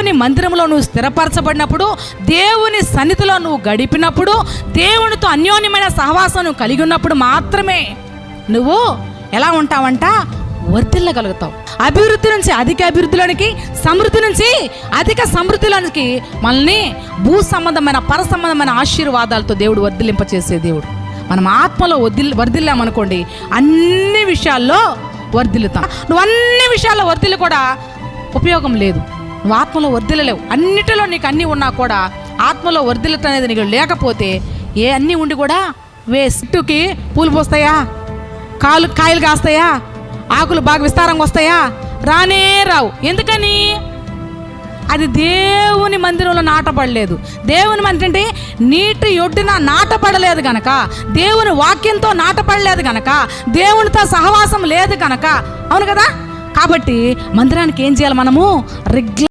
దేవుని మందిరంలో నువ్వు స్థిరపరచబడినప్పుడు దేవుని సన్నిధిలో నువ్వు గడిపినప్పుడు దేవునితో అన్యోన్యమైన సహవాసం నువ్వు కలిగి ఉన్నప్పుడు మాత్రమే నువ్వు ఎలా ఉంటావంట? వర్తిల్లగలుగుతావు అభివృద్ధి నుంచి అధిక అభివృద్ధిలోనికి సమృద్ధి నుంచి అధిక సమృద్ధిలోనికి మనల్ని భూ సంబంధమైన పర సంబంధమైన ఆశీర్వాదాలతో దేవుడు వర్ధిలింపచేసే దేవుడు. మనం ఆత్మలో వర్ధిల్ వర్ధిల్లామనుకోండి అన్ని విషయాల్లో వర్ధిల్లుతాం. నువ్వు అన్ని విషయాల్లో వర్ధిల్లు కూడా ఉపయోగం లేదు. నువ్వు ఆత్మలో వర్ధిల్లలేవు అన్నిటిలో నీకు అన్నీ ఉన్నా కూడా ఆత్మలో వర్ధిల్లటం అనేది నీకు లేకపోతే ఏ అన్నీ ఉండి కూడా వేస్టుకి పూలు పోస్తాయా? కాలు కాయలు కాస్తాయా? ఆకులు బాగా విస్తారంగా వస్తాయా? రానే రావు. ఎందుకని? అది దేవుని మందిరంలో నాటపడలేదు దేవుని మందిరం అంటే నీటి ఒడ్డున నాటపడలేదు గనక దేవుని వాక్యంతో నాటపడలేదు గనక దేవునితో సహవాసం లేదు గనక. అవును కదా? కాబట్టి మందిరానికి ఏం చేయాలి మనము? రెగ్యులర్